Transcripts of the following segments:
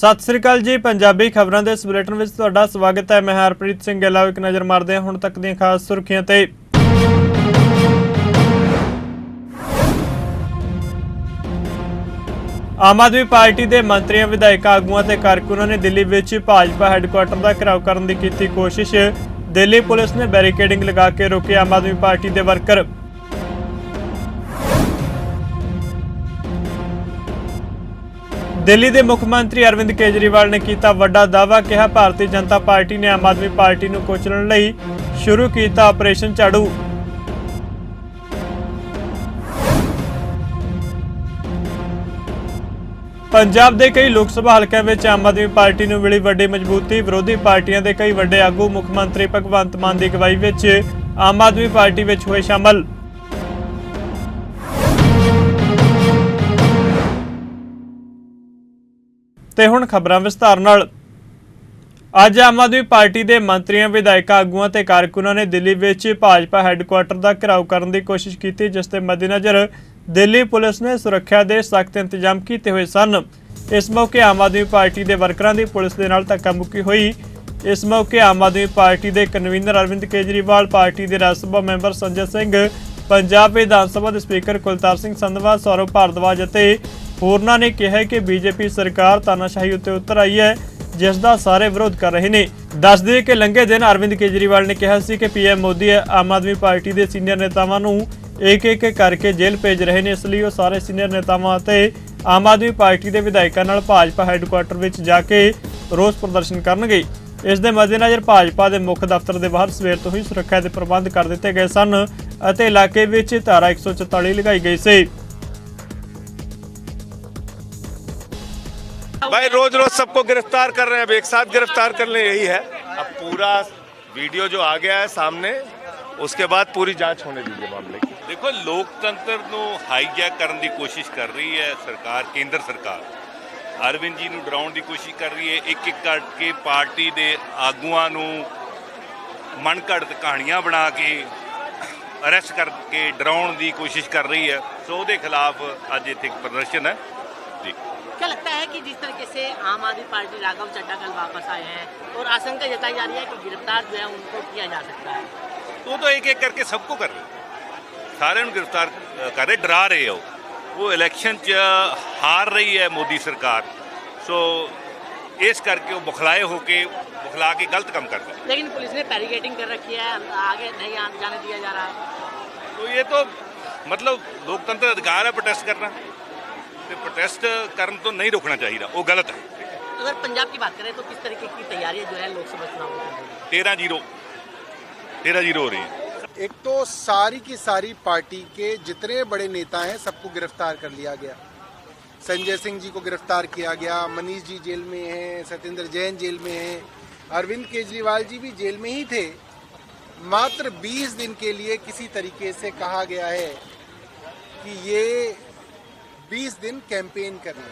ਸਤਿ ਸ੍ਰੀ ਅਕਾਲ ਜੀ, ਪੰਜਾਬੀ ਖਬਰਾਂ ਦੇ ਇਸ ਬੁਲੇਟਿਨ ਵਿੱਚ ਤੁਹਾਡਾ ਸਵਾਗਤ ਹੈ। ਮੈਂ ਹਰਪ੍ਰੀਤ ਸਿੰਘ ਗਿੱਲ ਇੱਕ ਨਜ਼ਰ ਮਾਰਦੇ ਹਾਂ ਹੁਣ ਤੱਕ ਦੀਆਂ ਖਾਸ ਸੁਰਖੀਆਂ ਤੇ। ਆਮ ਆਦਮੀ ਪਾਰਟੀ ਦੇ ਮੰਤਰੀਆਂ, ਵਿਧਾਇਕਾਂ, ਆਗੂਆਂ ਤੇ ਕਾਰਕੁਨਾਂ ਨੇ ਦਿੱਲੀ ਵਿੱਚ ਭਾਜਪਾ ਹੈੱਡਕੁਆਰਟਰ ਦਾ ਘਿਰਾਓ ਕਰਨ ਦੀ ਕੀਤੀ ਕੋਸ਼ਿਸ਼। ਦਿੱਲੀ ਪੁਲਿਸ ਨੇ ਬੈਰੀਕੇਡਿੰਗ ਲਗਾ ਕੇ ਰੋਕੇ ਆਮ ਆਦਮੀ ਪਾਰਟੀ ਦੇ ਵਰਕਰ। ਦਿੱਲੀ ਦੇ ਮੁੱਖ ਮੰਤਰੀ ਅਰਵਿੰਦ ਕੇਜਰੀਵਾਲ ਨੇ ਕੀਤਾ ਵੱਡਾ ਦਾਅਵਾ, ਕਿਹਾ ਭਾਰਤੀ ਜਨਤਾ ਪਾਰਟੀ ਨੇ ਆਮ ਆਦਮੀ ਪਾਰਟੀ ਨੂੰ ਕੁਚਲਣ ਲਈ ਸ਼ੁਰੂ ਕੀਤਾ ਆਪਰੇਸ਼ਨ ਝਾੜੂ। ਪੰਜਾਬ ਦੇ ਕਈ ਲੋਕ ਸਭਾ ਹਲਕਿਆਂ ਵਿੱਚ ਆਮ ਆਦਮੀ ਪਾਰਟੀ ਨੂੰ ਮਿਲੀ ਵੱਡੀ ਮਜ਼ਬੂਤੀ। ਵਿਰੋਧੀ ਪਾਰਟੀਆਂ ਦੇ ਕਈ ਵੱਡੇ ਆਗੂ, ਮੁੱਖ ਮੰਤਰੀ ਭਗਵੰਤ ਮਾਨ ਦੀ ਅਗਵਾਈ ਵਿੱਚ ਆਮ ਆਦਮੀ ਪਾਰਟੀ ਵਿੱਚ ਹੋਏ ਸ਼ਾਮਲ। ਤੇ ਹੁਣ ਖਬਰਾਂ ਵਿਸਤਾਰ ਨਾਲ। ਅੱਜ ਆਮ ਆਦਮੀ ਪਾਰਟੀ ਦੇ ਮੰਤਰੀਆਂ, ਵਿਧਾਇਕਾਂ, ਆਗੂਆਂ ਤੇ ਕਾਰਕੁਨਾਂ ਨੇ ਦਿੱਲੀ ਵਿੱਚ ਭਾਜਪਾ ਹੈੱਡਕੁਆਰਟਰ ਦਾ ਘਿਰਾਓ ਕਰਨ ਦੀ ਕੋਸ਼ਿਸ਼ ਕੀਤੀ, ਜਿਸ ਦੇ ਮੱਦੇਨਜ਼ਰ ਦਿੱਲੀ ਪੁਲਿਸ ਨੇ ਸੁਰੱਖਿਆ ਦੇ ਸਖਤ ਇੰਤਜ਼ਾਮ ਕੀਤੇ ਹੋਏ ਸਨ। ਇਸ ਮੌਕੇ ਆਮ ਆਦਮੀ ਪਾਰਟੀ ਦੇ ਵਰਕਰਾਂ ਦੀ ਪੁਲਿਸ ਦੇ ਨਾਲ ਧੱਕਾਮੁੱਕੀ ਹੋਈ। ਇਸ ਮੌਕੇ ਆਮ ਆਦਮੀ ਪਾਰਟੀ ਦੇ ਕਨਵੀਨਰ ਅਰਵਿੰਦ ਕੇਜਰੀਵਾਲ, ਪਾਰਟੀ ਦੇ ਰਾਜ ਸਭਾ ਮੈਂਬਰ ਸੰਜੇ ਸਿੰਘ, ਪੰਜਾਬ ਵਿਧਾਨ ਸਭਾ ਦੇ ਸਪੀਕਰ ਕੁਲਤਾਰ ਸਿੰਘ ਸੰਧਵਾ, ਸੌਰਵ ਭਾਰਦਵਾਜ ਅਤੇ ਹੋਰਨਾਂ ਨੇ ਕਿਹਾ ਹੈ ਕਿ ਬੀਜੇਪੀ ਸਰਕਾਰ ਤਾਨਾਸ਼ਾਹੀ ਉੱਤੇ ਉਤਰ ਆਈ ਹੈ, ਜਿਸ ਦਾ ਸਾਰੇ ਵਿਰੋਧ ਕਰ ਰਹੇ ਨੇ। ਦੱਸ ਦਈਏ ਕਿ ਲੰਘੇ ਦਿਨ ਅਰਵਿੰਦ ਕੇਜਰੀਵਾਲ ਨੇ ਕਿਹਾ ਸੀ ਕਿ ਪੀਐਮ ਮੋਦੀ ਆਮ ਆਦਮੀ ਪਾਰਟੀ ਦੇ ਸੀਨੀਅਰ ਨੇਤਾਵਾਂ ਨੂੰ ਇੱਕ ਇੱਕ ਕਰਕੇ ਜੇਲ੍ਹ ਭੇਜ ਰਹੇ ਨੇ। ਇਸ ਲਈ ਉਹ ਸਾਰੇ ਸੀਨੀਅਰ ਨੇਤਾਵਾਂ ਅਤੇ ਆਮ ਆਦਮੀ ਪਾਰਟੀ ਦੇ ਵਿਧਾਇਕਾਂ ਨਾਲ ਭਾਜਪਾ ਹੈੱਡਕੁਆਰਟਰ ਵਿੱਚ ਜਾ ਕੇ ਰੋਸ ਪ੍ਰਦਰਸ਼ਨ ਕਰਨਗੇ। ਇਸ ਦੇ ਮੱਦੇਨਜ਼ਰ ਭਾਜਪਾ ਦੇ ਮੁੱਖ ਦਫ਼ਤਰ ਦੇ ਬਾਹਰ ਸਵੇਰ ਤੋਂ ਹੀ ਸੁਰੱਖਿਆ ਦੇ ਪ੍ਰਬੰਧ ਕਰ ਦਿੱਤੇ ਗਏ ਸਨ ਅਤੇ ਇਲਾਕੇ ਵਿੱਚ ਧਾਰਾ 144 ਲਗਾਈ ਗਈ ਸੀ। भाई रोज रोज सबको गिरफ्तार कर रहे हैं अब एक साथ गिरफ्तार कर ले यही है अब पूरा वीडियो जो आ गया है सामने उसके बाद पूरी जांच होने दीजिए मामले की ਦੇਖੋ ਲੋਕਤੰਤਰ ਨੂੰ ਹਾਈਜੈਕ ਕਰਨ ਦੀ ਕੋਸ਼ਿਸ਼ ਕਰ ਰਹੀ ਹੈ ਸਰਕਾਰ ਕੇਂਦਰ ਸਰਕਾਰ ਅਰਵਿੰਦ ਜੀ ਨੂੰ ਡਰਾਉਣ ਦੀ ਕੋਸ਼ਿਸ਼ ਕਰ ਰਹੀ ਹੈ ਇੱਕ ਇੱਕ ਕਰਕੇ ਪਾਰਟੀ ਦੇ ਆਗੂਆਂ ਨੂੰ ਮਨਘੜਤ ਕਹਾਣੀਆਂ ਬਣਾ ਕੇ ਅਰੈਸਟ ਕਰਕੇ ਡਰਾਉਣ ਦੀ ਕੋਸ਼ਿਸ਼ ਕਰ ਰਹੀ ਹੈ ਸੋ ਉਹਦੇ ਖਿਲਾਫ ਅੱਜ ਇੱਥੇ ਇੱਕ ਪ੍ਰਦਰਸ਼ਨ ਹੈ ਜੀ क्या लगता है कि जिस तरीके से आम आदमी पार्टी राघव चड्डा कल वापस आए हैं और आशंका जताई जा रही है कि गिरफ़्तार जो है उनको किया जा सकता है? वो तो एक एक करके सबको कर रहे सारे गिरफ़्तार कर रहे डरा रहे हो। वो इलेक्शन हार रही है मोदी सरकार। सो इस करके वो बुखलाए होके बुखला के गलत काम कर रहे लेकिन पुलिस ने बैरिकेडिंग कर रखी है आगे नहीं जाने दिया जा रहा है। तो ये तो मतलब लोकतंत्र अधिकार है प्रोटेस्ट करना। ਤੇ ਪ੍ਰੋਟੈਸਟ ਕਰਨ ਤੋਂ ਨਹੀਂ ਰੋਕਣਾ ਚਾਹੀਦਾ ਉਹ ਗਲਤ ਹੈ अगर पंजाब की बात करें तो किस तरीके की तैयारियां जो है लोकसभा चुनाव में चल रही है 13 जीरो 13 जीरो हो रही है एक तो सारी की सारी पार्टी के जितने बड़े नेता हैं सबको गिरफ्तार कर लिया गया संजय सिंह जी को गिरफ्तार किया गया मनीष जी जेल में हैं सत्येंद्र जैन जेल में हैं अरविंद केजरीवाल जी भी जेल में ही थे मात्र 20 दिन के लिए किसी तरीके से कहा गया है कि ये 20 दिन कैंपेन करने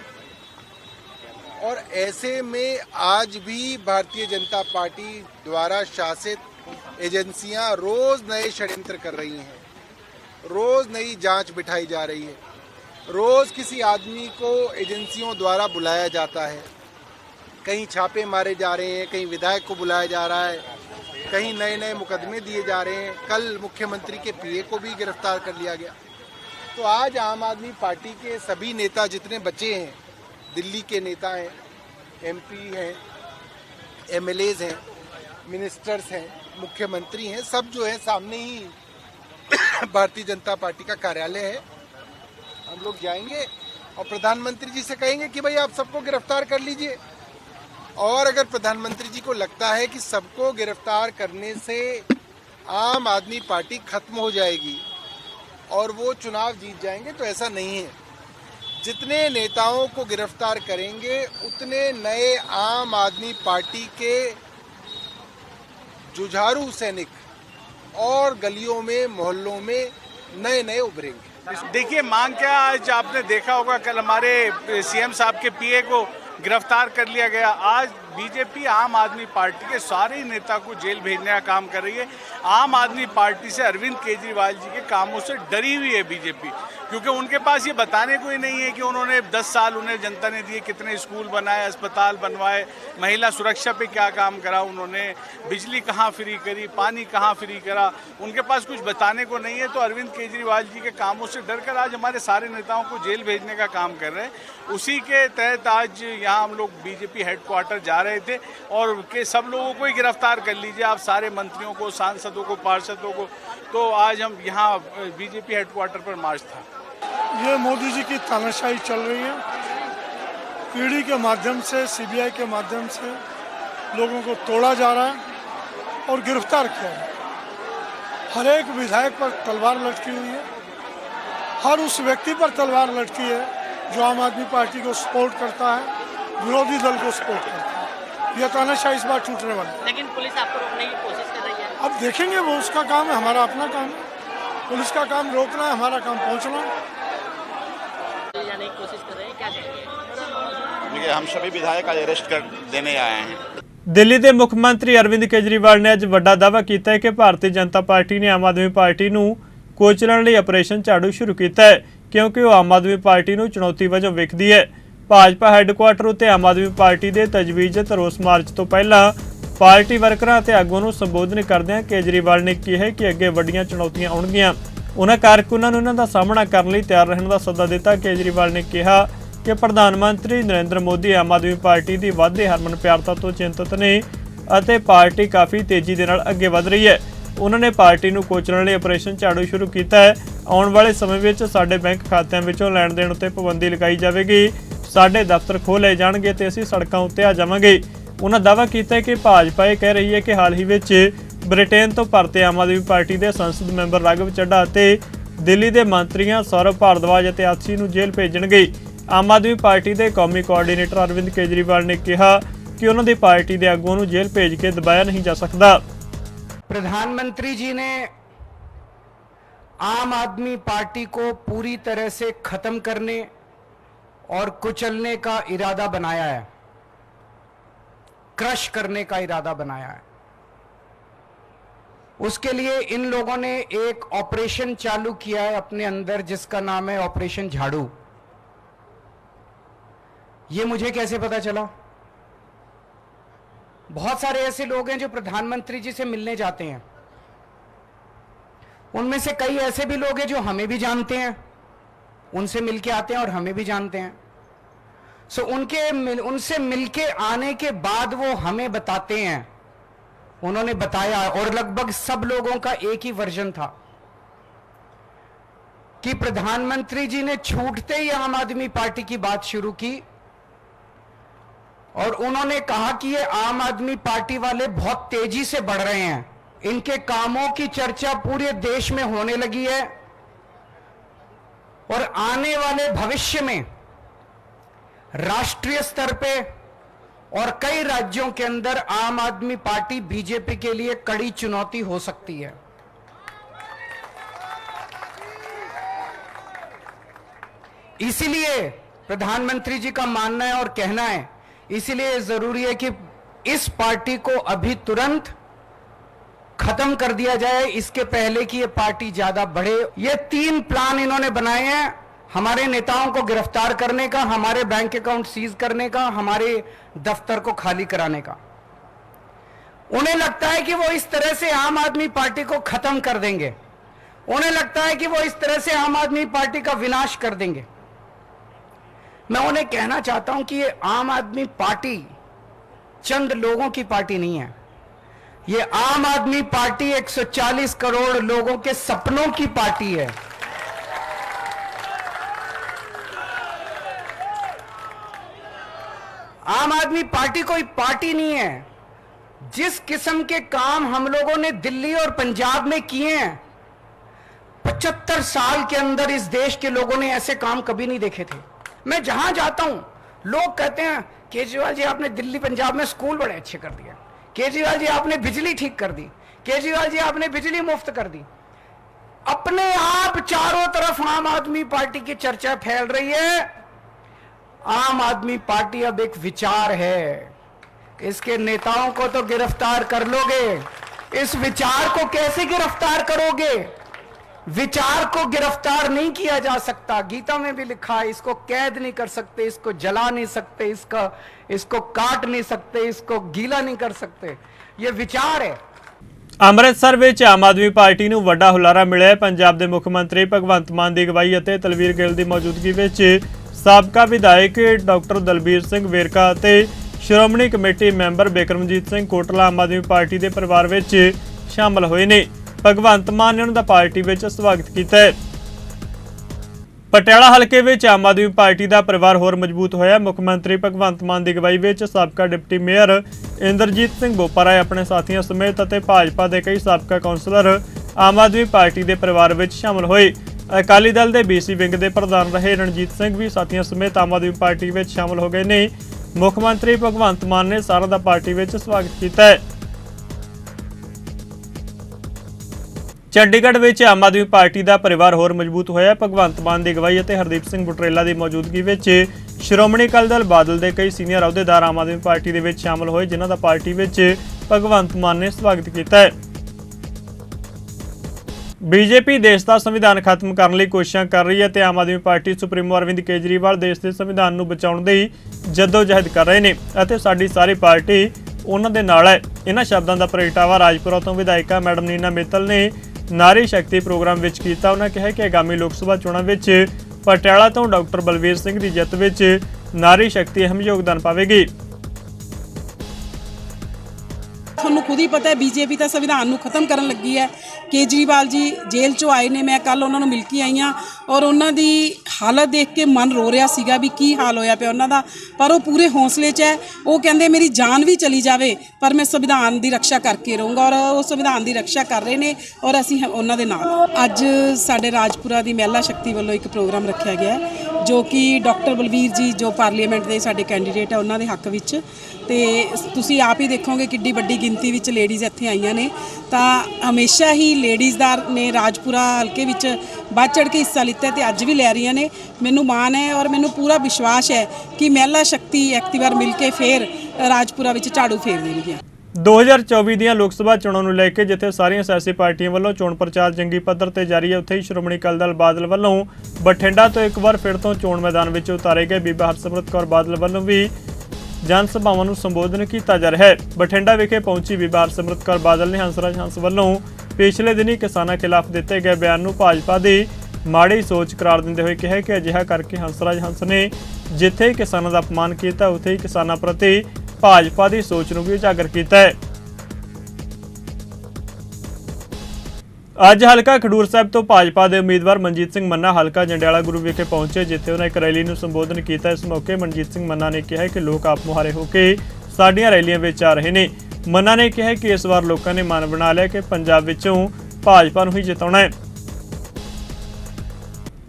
और ऐसे में आज भी भारतीय जनता पार्टी द्वारा शासित एजेंसियाँ रोज नए षड्यंत्र कर रही हैं। रोज नई जाँच बिठाई जा रही है। रोज किसी आदमी को एजेंसियों द्वारा बुलाया जाता है। कहीं छापे मारे जा रहे हैं, कहीं विधायक को बुलाया जा रहा है, कहीं नए नए मुकदमे दिए जा रहे हैं। कल मुख्यमंत्री के पीए को भी गिरफ़्तार कर लिया गया। तो आज आम आदमी पार्टी के सभी नेता जितने बचे हैं, दिल्ली के नेता हैं एमपी हैं एमएलएज हैं मिनिस्टर्स हैं, मुख्यमंत्री हैं, सब जो है सामने ही भारतीय जनता पार्टी का कार्यालय है। हम लोग जाएँगे और प्रधानमंत्री जी से कहेंगे कि भाई आप सबको गिरफ़्तार कर लीजिए। और अगर प्रधानमंत्री जी को लगता है कि सबको गिरफ़्तार करने से आम आदमी पार्टी खत्म हो जाएगी और वो चुनाव जीत जाएँगे तो ऐसा नहीं है। जितने नेताओं को गिरफ़्तार करेंगे, उतने नए आम आदमी पार्टी के जुझारू सैनिक और गलियों में, मोहल्लों में नए नए उभरेंगे। देखिए, मांग क्या आज आपने देखा होगा, कल हमारे सीएम साहब के पीए को गिरफ़्तार कर लिया गया। आज बीजेपी आम आदमी पार्टी के सारे नेता को जेल भेजने का काम कर रही है। आम आदमी पार्टी से अरविंद केजरीवाल जी के कामों से डरी हुई है बीजेपी, क्योंकि उनके पास ये बताने को ही नहीं है कि उन्होंने 10 साल उन्हें जनता ने दिए, कितने स्कूल बनाए, अस्पताल बनवाए, महिला सुरक्षा पे क्या काम करा उन्होंने, बिजली कहाँ फ्री करी, पानी कहाँ फ्री करा, उनके पास कुछ बताने को नहीं है। तो अरविंद केजरीवाल जी के कामों से डर कर आज हमारे सारे नेताओं को जेल भेजने का काम कर रहे हैं। उसी के तहत आज यहाँ हम लोग बीजेपी हेडक्वार्टर जा रहे थे और के सब लोगों को ही गिरफ़्तार कर लीजिए। आप सारे मंत्रियों को, सांसदों को, पार्षदों को। तो आज हम यहाँ बीजेपी हेडक्वार्टर पर मार्च था। ये मोदी जी की तानाशाही चल रही है। पीढ़ी के माध्यम से सीबीआई के माध्यम से लोगों को तोड़ा जा रहा है और गिरफ़्तार किया है। हर एक विधायक पर तलवार लटकी हुई है। हर उस व्यक्ति पर तलवार लटकी है जो आम आदमी पार्टी को सपोर्ट करता है। विरोधी दल को सपोर्ट करता है यह तानाशाही इस बार टूटने वाली है लेकिन पुलिस आपको रोकने की कोशिश कर रही है अब देखेंगे वो उसका काम है हमारा अपना काम है पुलिस का काम रोकना है हमारा काम पहुंचना है ले जाने की कोशिश कर रहे हैं क्या कहेंगे देखिए हम सभी विधायक आज अरेस्ट कर देने आए हैं ਦਿੱਲੀ ਦੇ ਮੁੱਖ ਮੰਤਰੀ ਅਰਵਿੰਦ ਕੇਜਰੀਵਾਲ ਨੇ ਅੱਜ ਵੱਡਾ ਦਾਅਵਾ ਕੀਤਾ ਹੈ ਕਿ ਭਾਰਤੀ ਜਨਤਾ ਪਾਰਟੀ ਨੇ ਆਮ ਆਦਮੀ ਪਾਰਟੀ ਨੂੰ ਕੋਚਲਣ ਲਈ ਆਪਰੇਸ਼ਨ ਝਾੜੂ ਸ਼ੁਰੂ ਕੀਤਾ ਹੈ ਕਿਉਂਕਿ ਉਹ ਆਮ ਆਦਮੀ ਪਾਰਟੀ ਨੂੰ ਚੁਣੌਤੀ ਵਜੋਂ ਵੇਖਦੀ ਹੈ ਭਾਜਪਾ ਹੈੱਡਕੁਆਟਰ ਉੱਤੇ ਆਮ ਆਦਮੀ ਪਾਰਟੀ ਦੇ ਤਜਵੀਜ਼ਤ ਰੋਸ ਮਾਰਚ ਤੋਂ ਪਹਿਲਾਂ ਪਾਰਟੀ ਵਰਕਰਾਂ ਅਤੇ ਆਗੂਆਂ ਨੂੰ ਸੰਬੋਧਨ ਕਰਦਿਆਂ ਕੇਜਰੀਵਾਲ ਨੇ ਕਿਹਾ ਕਿ ਅੱਗੇ ਵੱਡੀਆਂ ਚੁਣੌਤੀਆਂ ਆਉਣਗੀਆਂ। ਉਹਨਾਂ ਕਾਰਕੁਨਾਂ ਨੂੰ ਇਹਨਾਂ ਦਾ ਸਾਹਮਣਾ ਕਰਨ ਲਈ ਤਿਆਰ ਰਹਿਣ ਦਾ ਸੱਦਾ ਦਿੱਤਾ। ਕੇਜਰੀਵਾਲ ਨੇ ਕਿਹਾ ਕਿ ਪ੍ਰਧਾਨ ਮੰਤਰੀ ਨਰਿੰਦਰ ਮੋਦੀ ਆਮ ਆਦਮੀ ਪਾਰਟੀ ਦੀ ਵਾਧੇ ਹਰਮਨ ਪਿਆਰਤਾ ਤੋਂ ਚਿੰਤਤ ਨੇ ਅਤੇ ਪਾਰਟੀ ਕਾਫੀ ਤੇਜ਼ੀ ਦੇ ਨਾਲ ਅੱਗੇ ਵਧ ਰਹੀ ਹੈ। ਉਹਨਾਂ ਨੇ ਪਾਰਟੀ ਨੂੰ ਕੋਚਣ ਲਈ ਆਪਰੇਸ਼ਨ ਝਾੜੂ ਸ਼ੁਰੂ ਕੀਤਾ ਹੈ। ਆਉਣ ਵਾਲੇ ਸਮੇਂ ਵਿੱਚ ਸਾਡੇ ਬੈਂਕ ਖਾਤਿਆਂ ਵਿੱਚੋਂ ਲੈਣ ਦੇਣ ਉੱਤੇ ਪਾਬੰਦੀ ਲਗਾਈ ਜਾਵੇਗੀ। ਸਾਡੇ ਦਫ਼ਤਰ ਖੋਲ੍ਹੇ ਜਾਣਗੇ ਤੇ ਅਸੀਂ ਸੜਕਾਂ ਉੱਤੇ ਆ ਜਾਵਾਂਗੇ ਉਹਨਾਂ ਦਾਅਵਾ ਕੀਤਾ ਹੈ ਕਿ ਭਾਜਪਾ ਇਹ ਕਹਿ ਰਹੀ ਹੈ ਕਿ ਹਾਲ ਹੀ ਵਿੱਚ ਬ੍ਰਿਟੇਨ ਤੋਂ ਪਰਤੇ ਆਮ ਆਦਮੀ ਪਾਰਟੀ ਦੇ ਸੰਸਦ ਮੈਂਬਰ ਰਾਘਵ ਚੱਡਾ ਅਤੇ ਦਿੱਲੀ ਦੇ ਮੰਤਰੀਆਂ ਸੌਰਵ ਭਾਰਦਵਾਜ ਅਤੇ ਆਤਸ਼ੀ ਨੂੰ ਜੇਲ੍ਹ ਭੇਜਣਗੇ ਆਮ ਆਦਮੀ ਪਾਰਟੀ ਦੇ ਕੌਮੀ ਕੋਆਰਡੀਨੇਟਰ ਅਰਵਿੰਦ ਕੇਜਰੀਵਾਲ ਨੇ ਕਿਹਾ ਕਿ ਉਹਨਾਂ ਦੀ ਪਾਰਟੀ ਦੇ ਆਗੂਆਂ ਨੂੰ ਜੇਲ੍ਹ ਭੇਜ ਕੇ ਦਬਾਇਆ ਨਹੀਂ ਜਾ ਸਕਦਾ प्रधानमंत्री जी ने आम आदमी पार्टी को पूरी तरह से खत्म करने और कुचलने का इरादा बनाया है। क्रश करने का इरादा बनाया है। उसके लिए इन लोगों ने एक ऑपरेशन चालू किया है अपने अंदर, जिसका नाम है ऑपरेशन झाड़ू। ये मुझे कैसे पता चला? बहुत सारे ऐसे लोग हैं जो प्रधानमंत्री जी से मिलने जाते हैं। उनमें से कई ऐसे भी लोग हैं जो हमें भी जानते हैं। उनसे मिलके आते हैं और हमें भी जानते हैं। सो उनके मिल, उनसे मिलके आने के बाद वो हमें बताते हैं। उन्होंने बताया और लगभग सब लोगों का एक ही वर्जन था कि प्रधानमंत्री जी ने छूटते ही आम आदमी पार्टी की बात शुरू की और उन्होंने कहा कि ये आम आदमी पार्टी वाले बहुत तेज़ी से बढ़ रहे हैं। इनके कामों की चर्चा पूरे देश में होने लगी है। और आने वाले भविष्य में राष्ट्रीय स्तर पे और कई राज्यों के अंदर आम आदमी पार्टी बीजेपी के लिए कड़ी चुनौती हो सकती है। इसीलिए प्रधानमंत्री जी का मानना है और कहना है, इसीलिए ज़रूरी है कि इस पार्टी को अभी तुरंत खत्म कर दिया जाए, इसके पहले कि ये पार्टी ज़्यादा बढ़े। ये तीन प्लान इन्होंने बनाए हैं। हमारे नेताओं को गिरफ़्तार करने का, हमारे बैंक अकाउंट सीज करने का, हमारे दफ्तर को खाली कराने का। उन्हें लगता है कि वो इस तरह से आम आदमी पार्टी को खत्म कर देंगे। उन्हें लगता है कि वो इस तरह से आम आदमी पार्टी का विनाश कर देंगे। मैं उन्हें कहना चाहता हूँ कि ये आम आदमी पार्टी चंद लोगों की पार्टी नहीं है। ये आम आदमी पार्टी 140 करोड़ लोगों के सपनों की पार्टी है। आम आदमी पार्टी कोई पार्टी नहीं है। जिस किस्म के काम हम लोगों ने दिल्ली और पंजाब में किए हैं, पचहत्तर साल के अंदर इस देश के लोगों ने ऐसे काम कभी नहीं देखे थे। मैं जहाँ जाता हूँ, लोग कहते हैं, केजरीवाल जी, आपने दिल्ली, पंजाब में स्कूल बड़े अच्छे कर दिए। केजरीवाल जी, आपने बिजली ठीक कर दी। केजरीवाल जी, आपने बिजली मुफ़्त कर दी। अपने आप चारों तरफ़ आम आदमी पार्टी की चर्चा फैल रही है। आम आदमी पार्टी अब एक विचार है। इसके नेताओं को तो गिरफ़्तार कर लोगे। इस विचार को कैसे गिरफ़्तार करोगे? विचार को गिरफ्तार नहीं किया जा सकता गीता में भी लिखा है इसको कैद नहीं कर सकते इसको जला नहीं सकते इसका इसको काट नहीं सकते इसको गीला नहीं कर सकते ये विचार है ਅੰਮ੍ਰਿਤਸਰ ਵਿੱਚ ਆਮ ਆਦਮੀ ਪਾਰਟੀ ਨੂੰ ਵੱਡਾ ਹੁਲਾਰਾ ਮਿਲਿਆ ਹੈ। ਪੰਜਾਬ ਦੇ ਮੁੱਖ ਮੰਤਰੀ ਭਗਵੰਤ ਮਾਨ ਦੀ ਅਗਵਾਈ ਅਤੇ ਤਲਵੀਰ ਗਿੱਲ ਦੀ ਮੌਜੂਦਗੀ ਵਿੱਚ ਸਾਬਕਾ ਵਿਧਾਇਕ ਡਾਕਟਰ ਦਲਬੀਰ ਸਿੰਘ ਵੇਰਕਾ ਅਤੇ Shiromani committee member Bikramjit Singh Kotla Aam Aadmi Party ਦੇ ਪਰਿਵਾਰ ਵਿੱਚ ਸ਼ਾਮਲ ਹੋਏ ਨੇ ਭਗਵੰਤ ਮਾਨ ਨੇ ਉਹਨਾਂ ਦਾ ਪਾਰਟੀ ਵਿੱਚ ਸਵਾਗਤ ਕੀਤਾ ਹੈ। ਪਟਿਆਲਾ ਹਲਕੇ ਵਿੱਚ ਆਮ ਆਦਮੀ ਪਾਰਟੀ ਦਾ ਪਰਿਵਾਰ ਹੋਰ ਮਜ਼ਬੂਤ ਹੋਇਆ। ਮੁੱਖ ਮੰਤਰੀ ਭਗਵੰਤ ਮਾਨ ਦੀ ਅਗਵਾਈ ਵਿੱਚ ਸਾਬਕਾ ਡਿਪਟੀ ਮੇਅਰ ਇੰਦਰਜੀਤ ਸਿੰਘ ਬੋਪਾਰਾਏ ਆਪਣੇ ਸਾਥੀਆਂ ਸਮੇਤ ਅਤੇ ਭਾਜਪਾ ਦੇ ਕਈ ਸਾਬਕਾ ਕੌਂਸਲਰ ਆਮ ਆਦਮੀ ਪਾਰਟੀ ਦੇ ਪਰਿਵਾਰ ਵਿੱਚ ਸ਼ਾਮਲ ਹੋਏ। ਅਕਾਲੀ ਦਲ ਦੇ ਬੀਸੀ ਵਿੰਗ ਦੇ ਪ੍ਰਧਾਨ ਰਹੇ ਰਣਜੀਤ ਸਿੰਘ ਵੀ ਸਾਥੀਆਂ ਸਮੇਤ ਆਮ ਆਦਮੀ ਪਾਰਟੀ ਵਿੱਚ ਸ਼ਾਮਲ ਹੋ ਗਏ ਨੇ। ਮੁੱਖ ਮੰਤਰੀ ਭਗਵੰਤ ਮਾਨ ਨੇ ਸਾਰਾ ਦਾ ਪਾਰਟੀ ਵਿੱਚ ਸਵਾਗਤ ਕੀਤਾ ਹੈ। ਚੰਡੀਗੜ੍ਹ ਵਿੱਚ ਆਮ ਆਦਮੀ ਪਾਰਟੀ ਦਾ ਪਰਿਵਾਰ ਹੋਰ ਮਜ਼ਬੂਤ ਹੋਇਆ। ਭਗਵੰਤ ਮਾਨ ਦੀ ਅਗਵਾਈ ਅਤੇ ਹਰਦੀਪ ਸਿੰਘ ਬੁਟਰੇਲਾ ਦੀ ਮੌਜੂਦਗੀ ਵਿੱਚ ਸ਼੍ਰੋਮਣੀ ਅਕਾਲੀ ਦਲ ਬਾਦਲ ਦੇ ਕਈ ਸੀਨੀਅਰ ਅਹੁਦੇਦਾਰ ਆਮ ਆਦਮੀ ਪਾਰਟੀ ਦੇ ਵਿੱਚ ਸ਼ਾਮਲ ਹੋਏ, ਜਿਨ੍ਹਾਂ ਦਾ ਪਾਰਟੀ ਵਿੱਚ ਭਗਵੰਤ ਮਾਨ ਨੇ ਸਵਾਗਤ ਕੀਤਾ ਹੈ। ਬੀਜੇਪੀ ਦੇਸ਼ ਦਾ ਸੰਵਿਧਾਨ ਖਤਮ ਕਰਨ ਲਈ ਕੋਸ਼ਿਸ਼ਾਂ ਕਰ ਰਹੀ ਹੈ ਤੇ ਆਮ ਆਦਮੀ ਪਾਰਟੀ ਸੁਪਰੀਮੋ ਅਰਵਿੰਦ ਕੇਜਰੀਵਾਲ ਦੇਸ਼ ਦੇ ਸੰਵਿਧਾਨ ਨੂੰ ਬਚਾਉਣ ਲਈ ਜਦੋਜਹਿਦ ਕਰ ਰਹੇ ਨੇ ਅਤੇ ਸਾਡੀ ਸਾਰੀ ਪਾਰਟੀ ਉਹਨਾਂ ਦੇ ਨਾਲ ਹੈ। ਇਹਨਾਂ ਸ਼ਬਦਾਂ ਦਾ ਪ੍ਰਗਟਾਵਾ ਰਾਜਪੁਰਾ ਤੋਂ ਵਿਧਾਇਕਾ ਮੈਡਮ ਨੀਨਾ ਮਿੱਤਲ ਨੇ ਨਾਰੀ ਸ਼ਕਤੀ ਪ੍ਰੋਗਰਾਮ ਵਿੱਚ ਕੀਤਾ। ਉਹਨਾਂ ਕਿਹਾ ਕਿ ਆਗਾਮੀ ਲੋਕ ਸਭਾ ਚੋਣਾਂ ਵਿੱਚ ਪਟਿਆਲਾ ਤੋਂ ਡਾਕਟਰ ਬਲਵੀਰ ਸਿੰਘ ਦੀ ਜਿੱਤ ਵਿੱਚ ਨਾਰੀ ਸ਼ਕਤੀ ਅਹਿਮ ਯੋਗਦਾਨ ਪਾਵੇਗੀ। ਤੁਹਾਨੂੰ ਖੁਦ ਹੀ ਪਤਾ ਹੈ, ਬੀਜੇਪੀ ਤਾਂ ਸੰਵਿਧਾਨ ਨੂੰ ਖਤਮ ਕਰਨ ਲੱਗੀ ਹੈ। ਕੇਜਰੀਵਾਲ ਜੀ ਜੇਲ੍ਹ ਚੋਂ ਆਏ ਨੇ, ਮੈਂ ਕੱਲ ਉਹਨਾਂ ਨੂੰ ਮਿਲ ਕੇ ਆਈ ਹਾਂ ਔਰ ਉਹਨਾਂ ਦੀ ਹਾਲਤ ਦੇਖ ਕੇ ਮਨ ਰੋ ਰਿਹਾ ਸੀਗਾ ਵੀ ਕੀ ਹਾਲ ਹੋਇਆ ਪਿਆ ਉਹਨਾਂ ਦਾ, ਪਰ ਉਹ ਪੂਰੇ ਹੌਸਲੇ 'ਚ ਹੈ। ਉਹ ਕਹਿੰਦੇ, ਮੇਰੀ ਜਾਨ ਵੀ ਚਲੀ ਜਾਵੇ, ਪਰ ਮੈਂ ਸੰਵਿਧਾਨ ਦੀ ਰੱਖਿਆ ਕਰਕੇ ਰਹੂੰਗਾ। ਔਰ ਉਹ ਸੰਵਿਧਾਨ ਦੀ ਰੱਖਿਆ ਕਰ ਰਹੇ ਨੇ ਔਰ ਅਸੀਂ ਉਹਨਾਂ ਦੇ ਨਾਲ। ਅੱਜ ਸਾਡੇ ਰਾਜਪੁਰਾ ਦੀ ਮਹਿਲਾ ਸ਼ਕਤੀ ਵੱਲੋਂ ਇੱਕ ਪ੍ਰੋਗਰਾਮ ਰੱਖਿਆ ਗਿਆ ਜੋ ਕਿ ਡਾਕਟਰ ਬਲਵੀਰ ਜੀ, ਜੋ ਪਾਰਲੀਮੈਂਟ ਦੇ ਸਾਡੇ ਕੈਂਡੀਡੇਟ ਹੈ ਉਹਨਾਂ ਦੇ ਹੱਕ ਵਿੱਚ। ਤੇ ਤੁਸੀਂ ਆਪ ਹੀ ਦੇਖੋਗੇ ਕਿੱਡੀ ਵੱਡੀ ਗਿਣਤੀ ਵਿੱਚ ਲੇਡੀਜ਼ ਇੱਥੇ ਆਈਆਂ ਨੇ। ਤਾਂ ਹਮੇਸ਼ਾ ਹੀ ਲੇਡੀਜ਼ ਦਾ ਨੇ ਰਾਜਪੁਰਾ ਹਲਕੇ ਵਿੱਚ ਵੱਧ ਚੜ ਕੇ ਹਿੱਸਾ ਲਿੱਤਾ ਤੇ ਅੱਜ ਵੀ ਲੈ ਰਹੀਆਂ ਨੇ। ਮੈਨੂੰ ਮਾਣ ਹੈ ਔਰ ਮੈਨੂੰ ਪੂਰਾ ਵਿਸ਼ਵਾਸ ਹੈ ਕਿ ਮਹਿਲਾ ਸ਼ਕਤੀ ਐਕਤੀ ਮਿਲ ਕੇ ਫੇਰ ਰਾਜਪੁਰਾ ਵਿੱਚ ਝਾੜੂ ਫੇਰ ਦੇਣਗੀਆਂ। 2024 ਦੀਆਂ ਲੋਕ ਸਭਾ ਚੋਣਾਂ ਨੂੰ ਲੈ ਕੇ ਜਿੱਥੇ ਸਾਰੀਆਂ ਸਿਆਸੀ ਪਾਰਟੀਆਂ ਵੱਲੋਂ ਚੋਣ ਪ੍ਰਚਾਰ ਜੰਗੀ ਪੱਧਰ ਤੇ ਜਾਰੀ ਹੈ, ਉੱਥੇ ਹੀ ਸ਼੍ਰੋਮਣੀ ਅਕਾਲੀ ਦਲ ਬਾਦਲ ਵੱਲੋਂ ਬਠਿੰਡਾ ਤੋਂ ਇੱਕ ਵਾਰ ਫਿਰ ਤੋਂ ਚੋਣ ਮੈਦਾਨ ਵਿੱਚ ਉਤਾਰੇ ਗਏ। ਬੀਬਾ ਹਰਸਿਮਰਤ ਕੌਰ ਬਾਦਲ ਵੱਲੋਂ ਵੀ ਜਨ ਸਭਾਵਾਂ ਨੂੰ ਸੰਬੋਧਨ ਕੀਤਾ ਜਾ ਰਿਹਾ ਹੈ। ਬਠਿੰਡਾ ਵਿਖੇ ਪਹੁੰਚੀ ਬੀਬਾ ਹਰਸਿਮਰਤ ਕੌਰ ਬਾਦਲ ਨੇ ਹੰਸਰਾਜ ਹੰਸ ਵੱਲੋਂ ਪਿਛਲੇ ਦਿਨੀ ਕਿਸਾਨਾਂ ਖਿਲਾਫ ਦਿੱਤੇ ਗਏ ਬਿਆਨ ਨੂੰ ਭਾਜਪਾ ਦੀ ਮਾੜੀ ਸੋਚ ਕਰਾਰ ਦਿੰਦੇ ਹੋਏ ਕਿਹਾ ਕਿ ਅਜਿਹਾ ਕਰਕੇ ਹੰਸਰਾਜ ਹੰਸ ਨੇ ਜਿੱਥੇ ਕਿਸਾਨਾਂ ਦਾ ਅਪਮਾਨ ਕੀਤਾ, ਉੱਥੇ ਹੀ ਕਿਸਾਨਾਂ ਪ੍ਰਤੀ ਭਾਜਪਾ ਦੀ ਸੋਚ ਨੂੰ ਵੀ ਉਜਾਗਰ ਕੀਤਾ ਹੈ। ਅੱਜ ਹਲਕਾ ਖਡੂਰ ਸਾਹਿਬ ਤੋਂ ਭਾਜਪਾ ਦੇ ਉਮੀਦਵਾਰ ਮਨਜੀਤ ਸਿੰਘ ਮੰਨਾ ਹਲਕਾ ਜੰਡਿਆਲਾ ਗੁਰੂ ਵਿਖੇ ਪਹੁੰਚੇ, ਜਿੱਥੇ ਉਹਨਾਂ ਇੱਕ ਰੈਲੀ ਨੂੰ ਸੰਬੋਧਨ ਕੀਤਾ। ਇਸ ਮੌਕੇ ਮਨਜੀਤ ਸਿੰਘ ਮੰਨਾ ਨੇ ਕਿਹਾ ਕਿ ਲੋਕ ਆਪ ਮੁਹਾਰੇ ਹੋ ਕੇ ਸਾਡੀਆਂ ਰੈਲੀਆਂ ਵਿੱਚ ਆ ਰਹੇ ਨੇ। ਮੰਨਾ ਨੇ ਕਿਹਾ ਕਿ ਇਸ ਵਾਰ ਲੋਕਾਂ ਨੇ ਮਨ ਬਣਾ ਲਿਆ ਕਿ ਪੰਜਾਬ ਵਿੱਚੋਂ ਭਾਜਪਾ ਨੂੰ ਹੀ ਜਿਤਾਉਣਾ ਹੈ।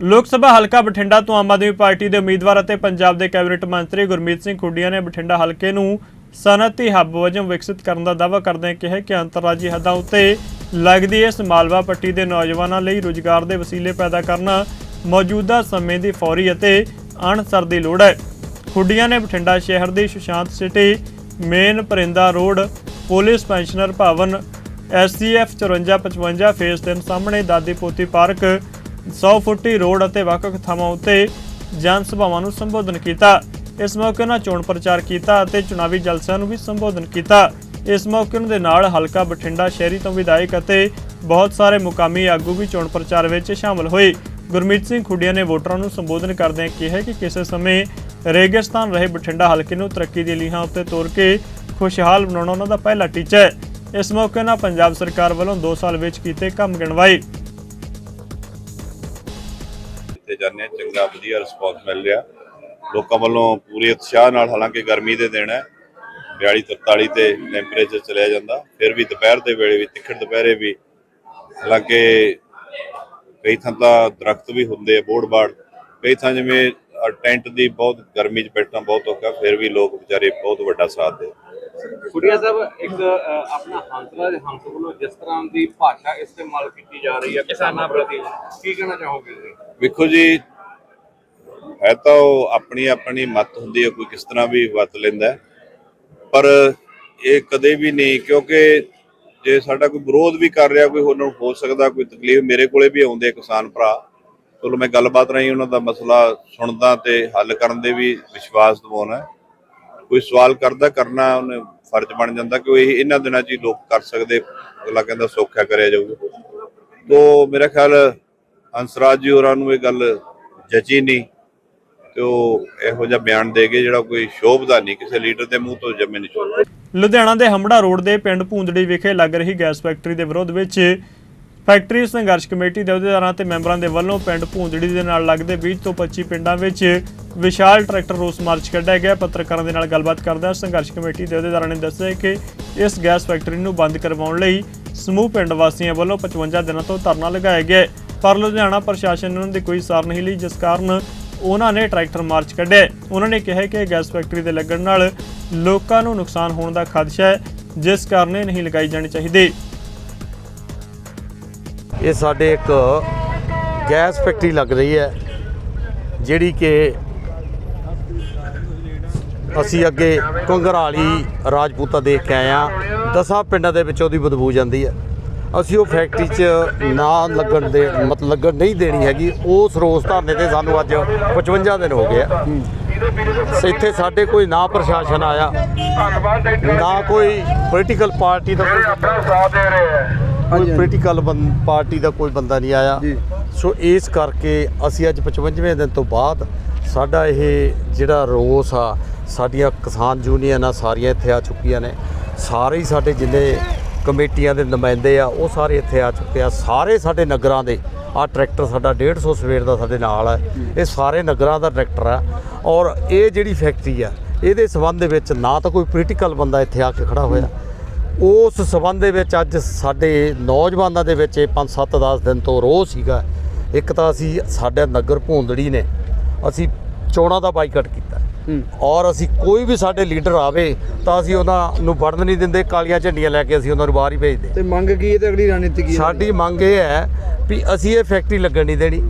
ਲੋਕ ਸਭਾ ਹਲਕਾ ਬਠਿੰਡਾ ਤੋਂ ਆਮ ਆਦਮੀ ਪਾਰਟੀ ਦੇ ਉਮੀਦਵਾਰ ਅਤੇ ਪੰਜਾਬ ਦੇ ਕੈਬਨਿਟ ਮੰਤਰੀ ਗੁਰਮੀਤ ਸਿੰਘ ਖੁੱਡੀਆਂ ਨੇ ਬਠਿੰਡਾ ਹਲਕੇ ਨੂੰ ਸਨਅਤੀ ਹੱਬ ਵਜੋਂ ਵਿਕਸਿਤ ਕਰਨ ਦਾ ਦਾਅਵਾ ਕਰਦਿਆਂ ਕਿਹਾ ਕਿ ਅੰਤਰਰਾਜੀ ਹੱਦਾਂ ਉੱਤੇ ਲੱਗਦੀ ਇਸ ਮਾਲਵਾ ਪੱਟੀ ਦੇ ਨੌਜਵਾਨਾਂ ਲਈ ਰੁਜ਼ਗਾਰ ਦੇ ਵਸੀਲੇ ਪੈਦਾ ਕਰਨਾ ਮੌਜੂਦਾ ਸਮੇਂ ਦੀ ਫੌਰੀ ਅਤੇ ਅਣਸਰ ਦੀ ਲੋੜ ਹੈ। ਖੁੱਡੀਆਂ ਨੇ ਬਠਿੰਡਾ ਸ਼ਹਿਰ ਦੀ Sushant city, main Parinda road police pensioner Bhawan, SCF 5455 phase 3 ਸਾਹਮਣੇ ਦਾਦੀ ਪੋਤੀ ਪਾਰਕ 100 ਫੁੱਟੀ ਰੋਡ ਅਤੇ ਵੱਖ-ਵੱਖ ਥਾਵਾਂ ਉੱਤੇ ਜਨ ਸਭਾਵਾਂ ਨੂੰ ਸੰਬੋਧਨ ਕੀਤਾ। ਇਸ ਮੌਕੇ ਉਹਨਾਂ ਚੋਣ ਪ੍ਰਚਾਰ ਕੀਤਾ ਅਤੇ ਚੁਣਾਵੀ ਜਲਸਿਆਂ ਨੂੰ ਵੀ ਸੰਬੋਧਨ ਕੀਤਾ। ਇਸ ਮੌਕੇ ਉਹਨਾਂ ਦੇ ਨਾਲ ਹਲਕਾ ਬਠਿੰਡਾ ਸ਼ਹਿਰੀ ਤੋਂ ਵਿਧਾਇਕ ਅਤੇ ਬਹੁਤ ਸਾਰੇ ਮੁਕਾਮੀ ਆਗੂ ਵੀ ਚੋਣ ਪ੍ਰਚਾਰ ਵਿੱਚ ਸ਼ਾਮਲ ਹੋਏ। ਗੁਰਮੀਤ ਸਿੰਘ ਖੁੱਡੀਆਂ ਨੇ ਵੋਟਰਾਂ ਨੂੰ ਸੰਬੋਧਨ ਕਰਦਿਆਂ ਕਿਹਾ ਕਿ ਕਿਸੇ ਸਮੇਂ ਰੇਗਿਸਤਾਨ ਰਹੇ ਬਠਿੰਡਾ ਹਲਕੇ ਨੂੰ ਤਰੱਕੀ ਦੀ ਲੀਹਾਂ ਉੱਤੇ ਤੋਰ ਕੇ ਖੁਸ਼ਹਾਲ ਬਣਾਉਣਾ ਉਹਨਾਂ ਦਾ ਪਹਿਲਾ ਟੀਚਾ ਹੈ। ਇਸ ਮੌਕੇ ਨਾਲ ਪੰਜਾਬ ਸਰਕਾਰ ਵੱਲੋਂ 2 ਸਾਲ ਵਿੱਚ ਕੀਤੇ ਕੰਮ ਗਿਣਵਾਏ। ਤੇ ਜਾਂਦੇ ਚੰਗਾ ਵਧੀਆ ਰਿਸਪੌਂਸ ਮਿਲ ਰਿਹਾ। ਲੋਕਾਂ ਵੱਲੋਂ ਪੂਰੇ ਉਤਸ਼ਾਹ ਨਾਲ, ਹਾਲਾਂਕਿ ਗਰਮੀ ਦੇ ਦਿਨ ਹੈ 42 43 ਤੇ ਟੈਂਪਰੇਚਰ ਚਲਿਆ ਜਾਂਦਾ। ਫਿਰ ਵੀ ਦੁਪਹਿਰ ਦੇ ਵੇਲੇ ਵੀ, ਤਿੱਖੜ ਦੁਪਹਿਰੇ ਵੀ, ਹਾਲਾਂਕਿ ਕਈ ਥਾਂ ਤਾਂ ਦਰਖਤ ਵੀ ਹੁੰਦੇ ਆ ਬੋੜ ਬਾੜ ਕਈ ਥਾਂ ਜਿਵੇਂ ਟੈਂਟ ਦੀ ਬਹੁਤ ਗਰਮੀ 'ਚ ਬੈਠਣਾ ਬਹੁਤ ਔਖਾ ਫਿਰ ਵੀ ਲੋਕ ਵਿਚਾਰੇ ਬਹੁਤ ਵੱਡਾ ਸਾਥ ਦੇ। ਕੁੜੀਆ ਸਾਹਿਬ ਇੱਕ ਆਪਣਾ ਹੰਸਲਾ ਦੇ ਹੰਸ ਵੱਲੋਂ ਜਿਸ ਤਰ੍ਹਾਂ ਦੀ ਭਾਸ਼ਾ ਇਸਤੇਮਾਲ ਕੀਤੀ ਜਾ ਰਹੀ ਹੈ ਕਿਸਾਨਾਂ ਪ੍ਰਤੀ ਕੀ ਕਹਿਣਾ ਚਾਹੋਗੇ ਜੀ? ਵੇਖੋ ਜੀ ਹੈ ਤਾਂ ਉਹ ਆਪਣੀ ਆਪਣੀ ਮਤ ਹੁੰਦੀ ਹੈ ਕੋਈ ਕਿਸ ਤਰ੍ਹਾਂ ਵੀ ਵਰਤ ਲੈਂਦਾ। ਪਰ ਇਹ ਕਦੇ ਵੀ ਨਹੀਂ ਕਿਉਂਕਿ ਜੇ ਸਾਡਾ ਕੋਈ ਵਿਰੋਧ ਵੀ ਕਰ ਰਿਹਾ ਕੋਈ ਉਹਨਾਂ ਨੂੰ ਹੋ ਸਕਦਾ ਕੋਈ ਤਕਲੀਫ ਮੇਰੇ ਕੋਲੇ ਵੀ ਆਉਂਦੇ ਕਿਸਾਨ ਭਰਾ। ਚਲੋ ਮੈਂ ਗੱਲਬਾਤ ਰਾਹੀਂ ਉਹਨਾਂ ਦਾ ਮਸਲਾ ਸੁਣਦਾ ਤੇ ਹੱਲ ਕਰਨ ਦੇ ਵੀ ਵਿਸ਼ਵਾਸ ਦਿਵਾਉਣਾ ਕੋਈ ਸਵਾਲ ਕਰਦਾ, ਕਰਨਾ ਉਹਨੇ ਫਰਜ਼ ਬਣ ਜਾਂਦਾ ਕਿ ਇਹ ਇਹਨਾਂ ਦਿਨਾਂ 'ਚ ਹੀ ਲੋਕ ਕਰ ਸਕਦੇ, ਅਗਲਾ ਕਹਿੰਦਾ ਸੌਖਾ ਕਰਿਆ ਜਾਊਗਾ। ਤੋ ਮੇਰਾ ਖਿਆਲ ਹੰਸਰਾਜ ਜੀ ਹੋਰਾਂ ਨੂੰ ਇਹ ਗੱਲ ਜਚੀ ਨਹੀਂ ਤੇ ਉਹ ਇਹੋ ਜਿਹਾ ਬਿਆਨ ਦੇ ਗਏ ਜਿਹੜਾ ਕੋਈ ਸ਼ੋਭਦਾ ਨਹੀਂ, ਕਿਸੇ ਲੀਡਰ ਦੇ ਮੂੰਹ ਤੋਂ ਜੰਮੇ ਨਹੀਂ ਲੁਧਿਆਣਾ ਦੇ ਹਮੜਾ ਰੋਡ ਦੇ ਪਿੰਡ ਭੂੰਦੜੀ ਵਿਖੇ ਲੱਗ ਰਹੀ ਗੈਸ ਫੈਕਟਰੀ ਦੇ ਵਿਰੋਧ ਵਿੱਚ ਫੈਕਟਰੀ ਸੰਘਰਸ਼ ਕਮੇਟੀ ਦੇ ਅਹੁਦੇਦਾਰਾਂ ਤੇ ਮੈਂਬਰਾਂ ਦੇ ਵੱਲੋਂ ਪਿੰਡ ਭੂੰਦੜੀ ਦੇ ਨਾਲ ਲੱਗਦੇ 20 ਤੋਂ 25 ਪਿੰਡਾਂ ਵਿੱਚ ਵਿਸ਼ਾਲ ਟਰੈਕਟਰ ਰੋਸ ਮਾਰਚ ਕੱਢਿਆ ਗਿਆ। ਪੱਤਰਕਾਰਾਂ ਦੇ ਨਾਲ ਗੱਲਬਾਤ ਕਰਦਿਆਂ ਸੰਘਰਸ਼ ਕਮੇਟੀ ਦੇ ਅਹੁਦੇਦਾਰਾਂ ਨੇ ਦੱਸਿਆ ਕਿ ਇਸ ਗੈਸ ਫੈਕਟਰੀ ਨੂੰ ਬੰਦ ਕਰਵਾਉਣ ਲਈ ਸਮੂਹ ਪਿੰਡ ਵਾਸੀਆਂ ਵੱਲੋਂ 55 ਦਿਨਾਂ ਤੋਂ ਧਰਨਾ ਲਗਾਇਆ ਗਿਆ ਪਰ ਲੁਧਿਆਣਾ ਪ੍ਰਸ਼ਾਸਨ ਨੇ ਉਹਨਾਂ ਦੀ ਕੋਈ ਸਾਰ ਨਹੀਂ ਲਈ, ਜਿਸ ਕਾਰਨ ਉਹਨਾਂ ਨੇ ਟਰੈਕਟਰ ਮਾਰਚ ਕੱਢਿਆ ਉਹਨਾਂ ਨੇ ਕਿਹਾ ਕਿ ਗੈਸ ਫੈਕਟਰੀ ਦੇ ਲੱਗਣ ਨਾਲ ਲੋਕਾਂ ਨੂੰ ਨੁਕਸਾਨ ਹੋਣ ਦਾ ਖਦਸ਼ਾ ਹੈ, ਜਿਸ ਕਾਰਨ ਇਹ ਨਹੀਂ ਲਗਾਈ ਜਾਣੀ ਚਾਹੀਦੀ। ਇਹ ਸਾਡੇ ਇੱਕ ਗੈਸ ਫੈਕਟਰੀ ਲੱਗ ਰਹੀ ਹੈ, ਜਿਹੜੀ ਕਿ ਅਸੀਂ ਅੱਗੇ ਕੰਗਰਾਲੀ ਰਾਜਪੂਤਾ ਦੇਖ ਕੇ ਆਏ ਆ ਦਸਾਂ ਪਿੰਡਾਂ ਦੇ ਵਿੱਚ ਉਹਦੀ ਬਦਬੂ ਜਾਂਦੀ ਹੈ। ਅਸੀਂ ਉਹ ਫੈਕਟਰੀ 'ਚ ਨਾ ਲੱਗਣ ਦੇ ਮਤਲਬ ਲੱਗਣ ਨਹੀਂ ਦੇਣੀ ਹੈਗੀ। ਉਸ ਰੋਸ ਧਰਨੇ ਤੇ ਸਾਨੂੰ ਅੱਜ 55 ਦਿਨ ਹੋ ਗਏ ਆ। ਇੱਥੇ ਸਾਡੇ ਕੋਈ ਨਾ ਪ੍ਰਸ਼ਾਸਨ ਆਇਆ, ਨਾ ਕੋਈ ਪੋਲੀਟੀਕਲ ਪਾਰਟੀ ਦਾ ਕੋਈ ਕੋਈ ਪੋਲੀਟੀਕਲ ਪਾਰਟੀ ਦਾ ਕੋਈ ਬੰਦਾ ਨਹੀਂ ਆਇਆ। ਸੋ ਇਸ ਕਰਕੇ ਅਸੀਂ ਅੱਜ 55ਵੇਂ ਦਿਨ ਤੋਂ ਬਾਅਦ ਸਾਡਾ ਇਹ ਜਿਹੜਾ ਰੋਸ ਆ ਸਾਡੀਆਂ ਕਿਸਾਨ ਯੂਨੀਅਨਾਂ ਸਾਰੀਆਂ ਇੱਥੇ ਆ ਚੁੱਕੀਆਂ ਨੇ। ਸਾਰੇ ਹੀ ਸਾਡੇ ਜਿੰਨੇ ਕਮੇਟੀਆਂ ਦੇ ਨੁਮਾਇੰਦੇ ਆ ਉਹ ਸਾਰੇ ਇੱਥੇ ਆ ਚੁੱਕੇ ਆ। ਸਾਰੇ ਸਾਡੇ ਨਗਰਾਂ ਦੇ ਆ ਟਰੈਕਟਰ ਸਾਡਾ 150 ਸਵੇਰ ਦਾ ਸਾਡੇ ਨਾਲ ਹੈ ਇਹ ਸਾਰੇ ਨਗਰਾਂ ਦਾ ਟਰੈਕਟਰ ਆ। ਔਰ ਇਹ ਜਿਹੜੀ ਫੈਕਟਰੀ ਆ ਇਹਦੇ ਸਬੰਧ ਦੇ ਵਿੱਚ ਨਾ ਤਾਂ ਕੋਈ ਪੋਲੀਟੀਕਲ ਬੰਦਾ ਇੱਥੇ ਆ ਕੇ ਖੜਾ ਹੋਇਆ। ਉਸ ਸਬੰਧ ਦੇ ਵਿੱਚ ਅੱਜ ਸਾਡੇ ਨੌਜਵਾਨਾਂ ਦੇ ਵਿੱਚ ਇਹ 5 7 10 ਦਿਨ ਤੋਂ ਰੋਹ ਸੀਗਾ। ਇੱਕ ਤਾਂ ਅਸੀਂ ਸਾਡੇ ਨਗਰ ਭੂੰਦੜੀ ਨੇ ਅਸੀਂ ਚੋਣਾਂ ਦਾ ਬਾਈਕਾਟ ਕੀਤਾ। ਔਰ ਅਸੀਂ ਕੋਈ ਵੀ ਸਾਡੇ ਲੀਡਰ ਆਵੇ ਤਾਂ ਅਸੀਂ ਉਹਨਾਂ ਨੂੰ ਵੜਨ ਨਹੀਂ ਦਿੰਦੇ ਕਾਲੀਆਂ ਝੰਡੀਆਂ ਲੈ ਕੇ ਅਸੀਂ ਉਹਨਾਂ ਨੂੰ ਬਾਹਰ ਹੀ ਭੇਜਦੇ ਤੇ ਮੰਗ ਕੀ ਹੈ ਤੇ ਅਗਲੀ ਰਣਨੀਤੀ ਕੀ ਹੈ? ਸਾਡੀ ਮੰਗ ਇਹ ਹੈ ਵੀ ਅਸੀਂ ਇਹ ਫੈਕਟਰੀ ਲੱਗਣ ਨਹੀਂ ਦੇਣੀ।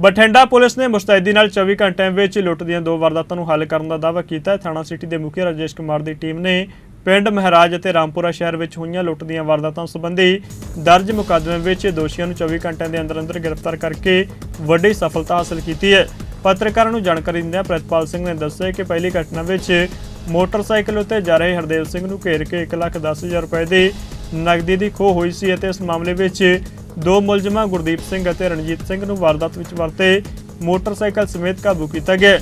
ਬਠਿੰਡਾ ਪੁਲਿਸ ਨੇ ਮੁਸਤੈਦੀ ਨਾਲ 24 ਘੰਟਿਆਂ ਵਿੱਚ ਲੁੱਟ ਦੀਆਂ ਦੋ ਵਾਰਦਾਤਾਂ ਨੂੰ ਹੱਲ ਕਰਨ ਦਾ ਦਾਅਵਾ ਕੀਤਾ। ਹੈ ਥਾਣਾ ਸਿਟੀ ਦੇ ਮੁਖੀ ਰਾਜੇਸ਼ ਕੁਮਾਰ ਦੀ ਟੀਮ ਨੇ ਪਿੰਡ ਮਹਾਰਾਜ ਅਤੇ ਰਾਮਪੁਰਾ ਸ਼ਹਿਰ ਵਿੱਚ ਹੋਈਆਂ ਲੁੱਟ ਦੀਆਂ ਵਾਰਦਾਤਾਂ ਸੰਬੰਧੀ ਦਰਜ ਮੁਕੱਦਮੇ ਵਿੱਚ ਦੋਸ਼ੀਆਂ ਨੂੰ 24 ਘੰਟਿਆਂ ਦੇ ਅੰਦਰ ਅੰਦਰ ਗ੍ਰਿਫਤਾਰ ਕਰਕੇ ਵੱਡੀ ਸਫਲਤਾ ਹਾਸਲ ਕੀਤੀ ਹੈ। ਪੱਤਰਕਾਰਾਂ ਨੂੰ ਜਾਣਕਾਰੀ ਦਿੰਦਿਆਂ ਪ੍ਰਿਤਪਾਲ ਸਿੰਘ ਨੇ ਦੱਸਿਆ ਕਿ ਪਹਿਲੀ ਘਟਨਾ ਵਿੱਚ ਮੋਟਰਸਾਈਕਲ ਉੱਤੇ ਜਾ ਰਹੇ ਹਰਦੇਵ ਸਿੰਘ ਨੂੰ ਘੇਰ ਕੇ 1,10,000 ਰੁਪਏ ਦੀ ਨਕਦੀ ਦੀ ਖੋਹ ਹੋਈ ਸੀ ਅਤੇ ਇਸ ਮਾਮਲੇ ਵਿੱਚ ਦੋ ਮੁਲਜ਼ਮਾਂ ਗੁਰਦੀਪ ਸਿੰਘ ਅਤੇ ਰਣਜੀਤ ਸਿੰਘ ਨੂੰ ਵਾਰਦਾਤ ਵਿੱਚ ਵਰਤੇ ਮੋਟਰਸਾਈਕਲ ਸਮੇਤ ਕਾਬੂ ਕੀਤਾ ਗਿਆ।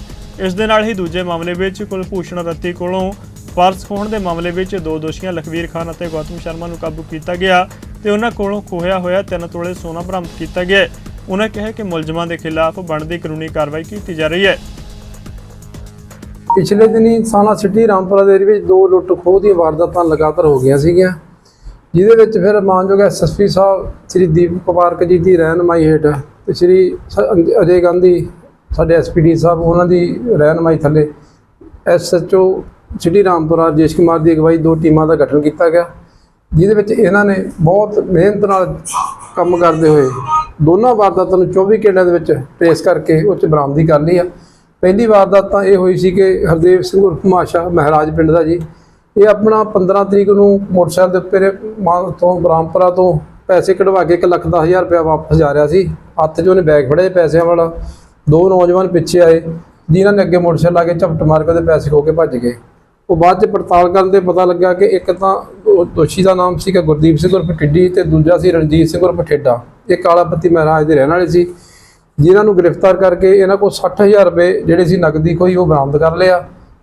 ਇਸ ਦੇ ਨਾਲ ਹੀ ਦੂਜੇ ਮਾਮਲੇ ਵਿੱਚ ਕੁਲਭੂਸ਼ਣ ਰੱਤੀ ਕੋਲੋਂ ਪਰਸ ਖੋਹਣ ਦੇ ਮਾਮਲੇ ਵਿੱਚ ਦੋ ਦੋਸ਼ੀਆਂ ਲਖਵੀਰ ਖਾਨ ਅਤੇ ਗੌਤਮ ਸ਼ਰਮਾ ਨੂੰ ਕਾਬੂ ਕੀਤਾ ਗਿਆ ਤੇ ਉਹਨਾਂ ਕੋਲੋਂ ਖੋਹਿਆ ਹੋਇਆ 3 ਤੋਲੇ ਸੋਨਾ ਬਰਾਮਦ ਕੀਤਾ ਗਿਆ ਉਹਨਾਂ ਕਿਹਾ ਕਿ ਮੁਲਜ਼ਮਾਂ ਦੇ ਖਿਲਾਫ ਬਣਦੀ ਕਾਨੂੰਨੀ ਕਾਰਵਾਈ ਕੀਤੀ ਜਾ ਰਹੀ ਹੈ। ਪਿਛਲੇ ਦਿਨੀ ਸਾਨਾ ਸਿਟੀ, ਰਾਮਪੁਰਾ ਦੇ ਵਿੱਚ ਦੋ ਲੁੱਟ ਖੋਹ ਦੀਆਂ ਵਾਰਦਾਤਾਂ ਲਗਾਤਾਰ ਹੋ ਗਈਆਂ ਸੀਗੀਆਂ, ਜਿਹਦੇ ਵਿੱਚ ਫਿਰ ਮਾਨਯੋਗ ਐਸਐਸਪੀ ਸਾਹਿਬ ਸ੍ਰੀ ਦੀਪਕ ਕੁਮਾਰ ਜੀ ਦੀ ਰਹਿਨਮਾਈ ਹੇਠ ਤੇ ਸ੍ਰੀ ਅਜੇ ਗਾਂਧੀ, ਸਾਡੇ ਐਸਪੀਡੀ ਸਾਹਿਬ, ਉਹਨਾਂ ਦੀ ਰਹਿਨਮਾਈ ਥੱਲੇ ਐਸਐਚਓ ਸਿਟੀ ਰਾਮਪੁਰਾ ਜੇਸ਼ ਕੁਮਾਰ ਦੀ ਅਗਵਾਈ ਦੋ ਟੀਮਾਂ ਦਾ ਗਠਨ ਕੀਤਾ ਗਿਆ, ਜਿਹਦੇ ਵਿੱਚ ਇਹਨਾਂ ਨੇ ਬਹੁਤ ਮਿਹਨਤ ਨਾਲ ਕੰਮ ਕਰਦੇ ਹੋਏ ਦੋਨਾਂ ਵਾਰਦਾਤਾਂ ਨੂੰ 24 ਘੰਟਿਆਂ ਦੇ ਵਿੱਚ ਟ੍ਰੇਸ ਕਰਕੇ ਉਹ 'ਚ ਬਰਾਮਦੀ ਕਰ ਲਈ ਆ। ਪਹਿਲੀ ਵਾਰਦਾਤ ਤਾਂ ਇਹ ਹੋਈ ਸੀ ਕਿ ਹਰਦੇਵ ਸਿੰਘ ਉਰਫ ਮਾਸ਼ਾ ਮਹਾਰਾਜ ਪਿੰਡ ਦਾ ਜੀ। ਇਹ ਆਪਣਾ 15 ਤਰੀਕ ਨੂੰ ਮੋਟਰਸਾਈਕਲ ਦੇ ਉੱਪਰ ਮਾਂ ਤੋਂ ਬ੍ਰਾਹਮਪੁਰਾ ਤੋਂ ਪੈਸੇ ਕਢਵਾ ਕੇ 1 ਲੱਖ ਦਸ ਹਜ਼ਾਰ ਰੁਪਇਆ ਵਾਪਸ ਜਾ ਰਿਹਾ ਸੀ। ਹੱਥ 'ਚ ਉਹਨੇ ਬੈਗ ਫੜਿਆ ਪੈਸਿਆਂ ਵਾਲਾ। ਦੋ ਨੌਜਵਾਨ ਪਿੱਛੇ ਆਏ, ਜਿਨ੍ਹਾਂ ਨੇ ਅੱਗੇ ਮੋਟਰਸਾਈਕਲ ਲਾ ਕੇ ਝਪਟ ਮਾਰ ਕੇ ਉਹਦੇ ਪੈਸੇ ਖੋ ਕੇ ਭੱਜ ਗਏ। ਉਹ ਬਾਅਦ 'ਚ ਪੜਤਾਲ ਕਰਨ ਤੇ ਪਤਾ ਲੱਗਾ ਕਿ ਇੱਕ ਤਾਂ ਉਹ ਦੋਸ਼ੀ ਦਾ ਨਾਮ ਸੀਗਾ ਗੁਰਦੀਪ ਸਿੰਘ ਉਰਫ ਟਿੱਡੀ ਤੇ ਦੂਜਾ ਸੀ ਰਣਜੀਤ ਸਿੰਘ ਉਰਫ ਠੇਡਾ। ਇਹ ਕਾਲਾਪੱਤੀ ਮਹਾਰਾਜ ਦੇ ਰਹਿਣ ਵਾਲੇ ਸੀ। ਜਿਨ੍ਹਾਂ ਨੂੰ ਗ੍ਰਿਫਤਾਰ ਕਰਕੇ ਇਹਨਾਂ ਕੋਲ 60000 ਰੁਪਏ ਜਿਹੜੇ ਸੀ ਨਕਦੀ ਕੋਈ ਉਹ ਬਰਾਮਦ ਕਰ ਲਿਆ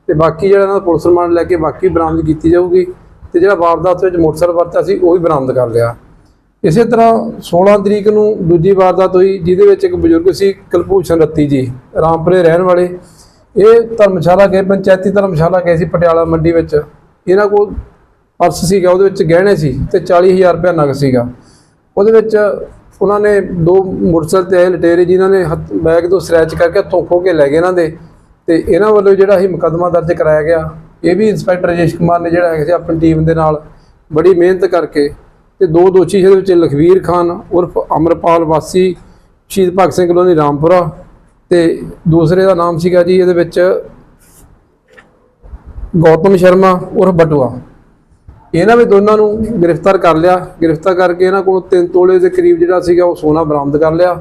ਤੇ ਬਾਕੀ ਜਿਹੜਾ ਇਹਨਾਂ ਦਾ ਪੁਲਿਸ ਰਿਮਾਂਡ ਲੈ ਕੇ ਬਾਕੀ ਬਰਾਮਦ ਕੀਤੀ ਜਾਊਗੀ ਤੇ ਜਿਹੜਾ ਵਾਰਦਾਤ ਵਿੱਚ ਮੋਟਰਸਾਈਕਲ ਵਰਤਿਆ ਸੀ ਉਹ ਵੀ ਬਰਾਮਦ ਕਰ ਲਿਆ। ਇਸੇ ਤਰ੍ਹਾਂ 16 ਤਰੀਕ ਨੂੰ ਦੂਜੀ ਵਾਰਦਾਤ ਹੋਈ, ਜਿਹਦੇ ਵਿੱਚ ਇੱਕ ਬਜ਼ੁਰਗ ਸੀ ਕੁਲਭੂਸ਼ਣ ਰੱਤੀ ਜੀ, ਰਾਮਪੁਰੇ ਰਹਿਣ ਵਾਲੇ। ਇਹ ਧਰਮਸ਼ਾਲਾ ਗਏ, ਪੰਚਾਇਤੀ ਧਰਮਸ਼ਾਲਾ ਗਏ ਸੀ ਪਟਿਆਲਾ ਮੰਡੀ ਵਿੱਚ। ਇਹਨਾਂ ਕੋਲ ਪਰਸ ਸੀਗਾ, ਉਹਦੇ ਵਿੱਚ ਗਹਿਣੇ ਸੀ ਤੇ 40000 ਰੁਪਏ ਨਗਦ ਸੀਗਾ। ਉਹਦੇ ਵਿੱਚ ਉਹਨਾਂ ਨੇ ਦੋ ਮੋਟਰਸਾਈਕਲ ਤੇ ਆਏ ਲਟੇਰੇ ਜਿਨ੍ਹਾਂ ਨੇ ਹੱਥ- ਬੈਗ ਤੋਂ ਸਰੈਚ ਕਰਕੇ ਹੱਥੋਂ ਖੋ ਕੇ ਲੈ ਗਏ ਇਹਨਾਂ ਦੇ। ਤੇ ਇਹਨਾਂ ਵੱਲੋਂ ਜਿਹੜਾ ਇਹ ਮੁਕੱਦਮਾ ਦਰਜ ਕਰਾਇਆ ਗਿਆ। ਇਹ ਵੀ ਇੰਸਪੈਕਟਰ ਰਜੇਸ਼ ਕੁਮਾਰ ਨੇ ਜਿਹੜਾ ਹੈਗਾ ਸੀ ਆਪਣੀ ਟੀਮ ਦੇ ਨਾਲ ਬੜੀ ਮਿਹਨਤ ਕਰਕੇ ਤੇ ਦੋ ਦੋਸ਼ੀ ਜਿਹਦੇ ਵਿੱਚ ਲਖਵੀਰ ਖਾਨ ਉਰਫ ਅਮਰਪਾਲ ਵਾਸੀ, ਸ਼ਹੀਦ ਭਗਤ ਸਿੰਘ ਕਲੋਨੀ ਰਾਮਪੁਰਾ ਤੇ ਦੂਸਰੇ ਦਾ ਨਾਮ ਸੀਗਾ ਜੀ ਇਹਦੇ ਵਿੱਚ ਗੌਤਮ ਸ਼ਰਮਾ ਉਰਫ ਬਟੂਆ। ਇਹਨਾਂ ਵੀ ਦੋਨਾਂ ਨੂੰ ਗ੍ਰਿਫਤਾਰ ਕਰ ਲਿਆ। ਗ੍ਰਿਫਤਾਰ ਕਰਕੇ ਇਹਨਾਂ ਕੋਲ 3 ਤੋਲੇ ਦੇ ਕਰੀਬ ਜਿਹੜਾ ਸੀਗਾ ਉਹ ਸੋਨਾ ਬਰਾਮਦ ਕਰ ਲਿਆ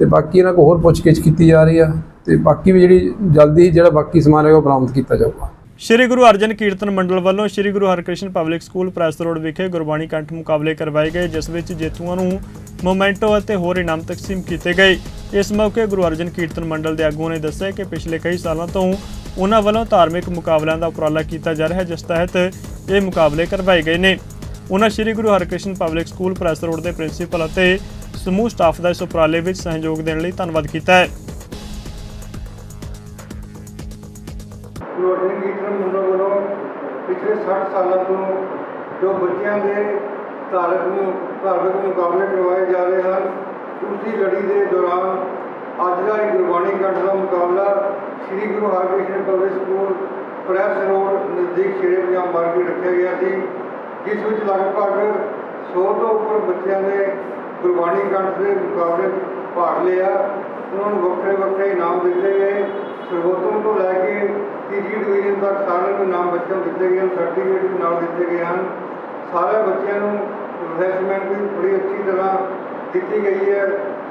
ਤੇ ਬਾਕੀ ਇਹਨਾਂ ਕੋਲ ਹੋਰ ਪੁੱਛਗਿੱਛ ਕੀਤੀ ਜਾ ਰਹੀ ਆ ਤੇ ਬਾਕੀ ਵੀ ਜਿਹੜੀ ਜਲਦੀ ਜਿਹੜਾ ਬਾਕੀ ਸਮਾਨ ਹੈਗਾ ਉਹ ਬਰਾਮਦ ਕੀਤਾ ਜਾਊਗਾ। ਸ਼੍ਰੀ ਗੁਰੂ ਅਰਜਨ ਕੀਰਤਨ ਮੰਡਲ ਵੱਲੋਂ Shri Guru Harkrishan public school press road ਵਿਖੇ ਗੁਰਬਾਣੀ ਕੰਠ ਮੁਕਾਬਲੇ ਕਰਵਾਏ ਗਏ, ਜਿਸ ਵਿੱਚ ਜੇਤੂਆਂ ਨੂੰ ਮੋਮੈਂਟੋ ਅਤੇ ਹੋਰ ਇਨਾਮ ਤਕਸੀਮ ਕੀਤੇ ਗਏ। ਇਸ ਮੌਕੇ ਗੁਰੂ ਅਰਜਨ ਕੀਰਤਨ ਮੰਡਲ ਦੇ ਆਗੂਆਂ ਨੇ ਦੱਸਿਆ ਕਿ ਪਿਛਲੇ ਕਈ ਸਾਲਾਂ ਤੋਂ ਉਹਨਾਂ ਵੱਲੋਂ ਧਾਰਮਿਕ ਮੁਕਾਬਲਿਆਂ ਦਾ ਉਪਰਾਲਾ ਕੀਤਾ ਜਾ ਰਿਹਾ ਹੈ ਜਿਸ ਤਹਿਤ ਇਹ ਮੁਕਾਬਲੇ ਕਰਵਾਏ ਗਏ ਨੇ। ਉਹਨਾਂ Shri Guru Harkrishan public school press road ਦੇ ਪ੍ਰਿੰਸੀਪਲ ਅਤੇ ਸਮੂਹ ਸਟਾਫ ਦਾ ਇਸ ਉਪਰਾਲੇ ਵਿੱਚ ਸਹਿਯੋਗ ਦੇਣ ਲਈ ਧੰਨਵਾਦ ਕੀਤਾ ਹੈ। ਗੁਰੂ ਅਰਜਨ ਕੀਰਤਨ ਮੰਡਲ ਵੱਲੋਂ ਪਿਛਲੇ 60 ਸਾਲਾਂ ਤੋਂ ਜੋ ਬੱਚਿਆਂ ਦੇ ਧਾਰਮਿਕ ਨੂੰ, ਧਾਰਮਿਕ ਮੁਕਾਬਲੇ ਕਰਵਾਏ ਜਾ ਰਹੇ ਹਨ ਉਸ ਦੀ ਲੜੀ ਦੇ ਦੌਰਾਨ ਅੱਜ ਦਾ ਇਹ ਗੁਰਬਾਣੀ ਕੰਠ ਦਾ ਮੁਕਾਬਲਾ Shri Guru Harkrishan public school, press road ਨਜ਼ਦੀਕ ਸ਼ੇਰੇ ਪੰਜਾਬ ਮਾਰਕੀਟ ਰੱਖਿਆ ਗਿਆ ਸੀ, ਜਿਸ ਵਿੱਚ ਲਗਭਗ 100 ਤੋਂ ਉੱਪਰ ਬੱਚਿਆਂ ਨੇ ਗੁਰਬਾਣੀ ਕੰਠ ਦੇ ਮੁਕਾਬਲੇ ਭਾਗ ਲਿਆ। ਉਹਨਾਂ ਨੂੰ ਵੱਖਰੇ ਵੱਖਰੇ ਇਨਾਮ ਦਿੱਤੇ ਗਏ। ਸਰਵੋਤਮ ਤੋਂ ਲੈ ਕੇ ਤੀਜੀ ਡਿਵੀਜ਼ਨ ਤੱਕ ਸਾਰਿਆਂ ਨੂੰ ਇਨਾਮ ਬੱਚਿਆਂ ਨੂੰ ਦਿੱਤੇ ਗਏ ਹਨ ਸਰਟੀਫਿਕੇਟ ਵੀ ਨਾਲ ਦਿੱਤੇ ਗਏ ਹਨ। ਸਾਰੇ ਬੱਚਿਆਂ ਨੂੰ ਰਿਫਰੈਸ਼ਮੈਂਟ ਵੀ ਬੜੀ ਅੱਛੀ ਤਰ੍ਹਾਂ ਦਿੱਤੀ ਗਈ ਹੈ।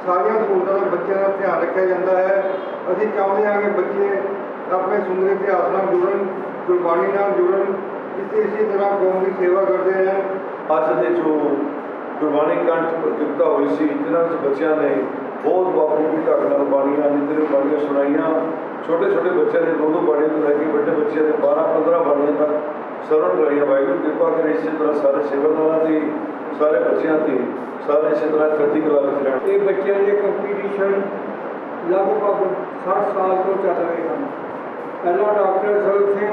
ਸਾਰੀਆਂ ਸਹੂਲਤਾਂ ਦਾ ਬੱਚਿਆਂ ਦਾ ਧਿਆਨ ਰੱਖਿਆ ਜਾਂਦਾ ਹੈ। ਅਸੀਂ ਚਾਹੁੰਦੇ ਹਾਂ ਕਿ ਬੱਚੇ ਆਪਣੇ ਸੁੰਦਰ ਇਤਿਹਾਸ ਨਾਲ ਜੁੜਨ, ਗੁਰਬਾਣੀ ਨਾਲ ਜੁੜਨ, ਇਸੇ ਇਸੇ ਤਰ੍ਹਾਂ ਕੌਮ ਦੀ ਸੇਵਾ ਕਰਦੇ ਰਹਿਣ। ਅੱਜ ਦੇ ਜੋ ਗੁਰਬਾਣੀ ਕੰਠ ਪ੍ਰਤੀਯੋਗਤਾ ਹੋਈ ਸੀ, ਜਿਨ੍ਹਾਂ ਵਿੱਚ ਬੱਚਿਆਂ ਨੇ ਬਹੁਤ ਬਾਖੂਬੀ ਢੰਗ ਨਾਲ ਬਾਣੀਆਂ ਨਿਤਰੇ ਬਾਣੀਆਂ ਸੁਣਾਈਆਂ। ਛੋਟੇ ਛੋਟੇ ਬੱਚਿਆਂ ਨੇ ਦੋ ਦੋ ਬਾਣੀਆਂ ਤੋਂ ਲੈ ਕੇ ਵੱਡੇ ਬੱਚਿਆਂ ਨੇ 12 15 ਬਾਣੀਆਂ ਤੱਕ ਸਰਵਣ ਕਰਾਈਆਂ। ਵਾਹਿਗੁਰੂ ਕਿਰਪਾ ਕਰੇ ਇਸੇ ਤਰ੍ਹਾਂ ਸਾਰੇ ਸੇਵਾਦਾਰਾਂ ਦੀ ਸਾਰੇ ਬੱਚਿਆਂ ਦੀ ਸਾਰੇ ਇਸੇ ਤਰ੍ਹਾਂ ਚੜ੍ਹਦੀ ਕਲਾ ਵਿੱਚ ਰਹਿਣ। ਇਹ ਬੱਚਿਆਂ ਦੇ ਕੰਪੀਟੀਸ਼ਨ ਲਗਭਗ 60 ਸਾਲ ਤੋਂ ਚੱਲ ਰਹੇ ਹਨ। ਪਹਿਲਾਂ ਡਾਕਟਰ ਸਰਬ ਸਿੰਘ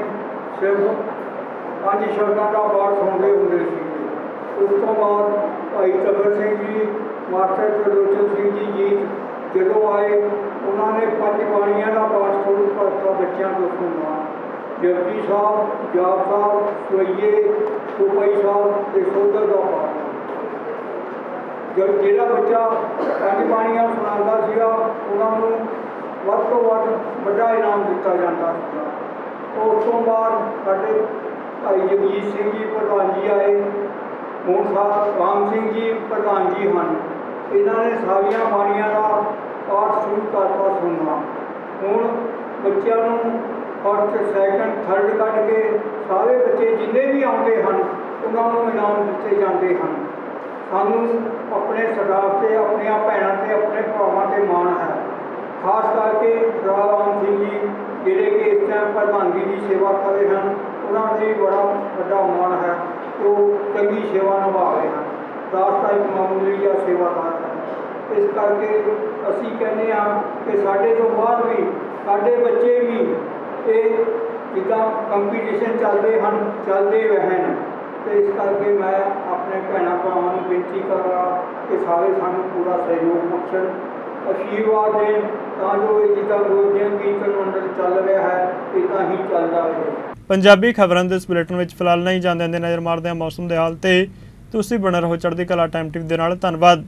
ਸਿਰਫ ਪੰਜ ਸ਼ਬਦਾਂ ਦਾ ਪਾਠ ਸੁਣਦੇ ਹੁੰਦੇ ਸੀ। ਉਸ ਤੋਂ ਬਾਅਦ ਭਾਈ ਤਬਰ ਸਿੰਘ ਜੀ ਮਾਸਟਰ ਤਰਲੋਚਨ ਸਿੰਘ ਜੀ ਜੀ, ਜਦੋਂ ਆਏ, ਉਹਨਾਂ ਨੇ ਪੰਜ ਬਾਣੀਆਂ ਦਾ ਪਾਠ ਸ਼ੁਰੂ ਕਰਤਾ ਬੱਚਿਆਂ ਤੋਂ ਸੁਣਨਾ। ਜਪਜੀ ਸਾਹਿਬ, ਜਾਪ ਸਾਹਿਬ ਸਵਈਏ ਚੌਪਈ ਸਾਹਿਬ ਤੇ ਸੋਦਰ ਦਾ ਪਾਠ। ਜਦ ਜਿਹੜਾ ਬੱਚਾ ਪੰਜ ਬਾਣੀਆਂ ਸੁਣਾਉਂਦਾ ਸੀਗਾ, ਉਹਨਾਂ ਨੂੰ ਵੱਧ ਤੋਂ ਵੱਧ ਵੱਡਾ ਇਨਾਮ ਦਿੱਤਾ ਜਾਂਦਾ ਸੀਗਾ। ਉਸ ਤੋਂ ਬਾਅਦ ਸਾਡੇ ਭਾਈ ਜਗਜੀਤ ਸਿੰਘ ਜੀ ਪ੍ਰਧਾਨ ਜੀ ਆਏ। ਹੁਣ ਸਾਹਿਬ ਰਾਮ ਸਿੰਘ ਜੀ ਪ੍ਰਧਾਨ ਜੀ ਹਨ। ਇਹਨਾਂ ਨੇ ਸਾਰੀਆਂ ਬਾਣੀਆਂ ਦਾ ਪਾਠ ਸ਼ੁਰੂ ਕਰਤਾ ਸੁਣਨਾ। ਹੁਣ ਬੱਚਿਆਂ ਨੂੰ ਫਸਟ ਸੈਕੰਡ ਥਰਡ ਕੱਢ ਕੇ ਸਾਰੇ ਬੱਚੇ ਜਿੰਨੇ ਵੀ ਆਉਂਦੇ ਹਨ, ਉਹਨਾਂ ਨੂੰ ਇਨਾਮ ਦਿੱਤੇ ਜਾਂਦੇ ਹਨ। ਸਾਨੂੰ ਆਪਣੇ ਸਟਾਫ ਤੇ, ਆਪਣੀਆਂ ਭੈਣਾਂ ਤੇ, ਆਪਣੇ ਭਰਾਵਾਂ ਤੇ ਮਾਣ ਹੈ। ਖਾਸ ਕਰਕੇ ਰਾਮ ਸਿੰਘ ਜੀ, ਜਿਹੜੇ ਕਿ ਇਸ ਟਾਈਮ ਪ੍ਰਧਾਨਗੀ ਦੀ ਸੇਵਾ ਕਰ ਰਹੇ ਹਨ, ਉਹਨਾਂ ਦੇ ਵੀ ਬੜਾ ਵੱਡਾ ਮਾਣ ਹੈ। ਉਹ ਚੰਗੀ ਸੇਵਾ ਨਿਭਾ ਰਹੇ ਹਨ। ਦਾਸ ਤਾਂ ਇੱਕ ਮਾਮੂਲੀ ਜਿਹਾ ਸੇਵਾਦਾਰ ਹੈ ਇਸ ਕਰਕੇ ਅਸੀਂ ਕਹਿੰਦੇ ਹਾਂ ਕਿ ਸਾਡੇ ਤੋਂ ਬਾਅਦ ਵੀ, ਸਾਡੇ ਬੱਚੇ ਵੀ ਇਹ ਜਿੱਦਾਂ ਕੰਪੀਟੀਸ਼ਨ ਚੱਲਦੇ ਹਨ, ਚੱਲਦੇ ਰਹਿਣ। ਤੇ ਇਸ ਕਰਕੇ ਮੈਂ ਆਪਣੇ ਭੈਣਾਂ ਭਰਾਵਾਂ ਨੂੰ ਬੇਨਤੀ ਕਰਾਂ ਕਿ ਸਾਰੇ ਸਾਨੂੰ ਪੂਰਾ ਸਹਿਯੋਗ ਬਖਸ਼ਣ ਆਸ਼ੀਰਵਾਦ ਦੇਣ, ਤਾਂ ਜੋ ਇਹ ਜਿੱਦਾਂ ਗੁਰਦੇਵ ਕੀਰਤਨ ਮੰਡਲ ਚੱਲ ਰਿਹਾ ਹੈ ਇਦਾਂ ਹੀ ਚੱਲਦਾ ਰਹੇ। ਪੰਜਾਬੀ ਖਬਰਾਂ ਦੇ ਇਸ ਬੁਲੇਟਿਨ ਵਿੱਚ ਫਿਲਹਾਲ ਨਹੀਂ ਜਾਂਦੇ ਦੇ ਨਜ਼ਰ ਮਾਰਦੇ ਹਾਂ ਮੌਸਮ ਦੇ ਹਾਲ ਤੇ। ਤੁਸੀਂ ਬਣੇ ਰਹੋ ਚੜ੍ਹਦੀ ਕਲਾ ਟਾਈਮ ਟਿਪ ਦੇ ਨਾਲ, ਧੰਨਵਾਦ।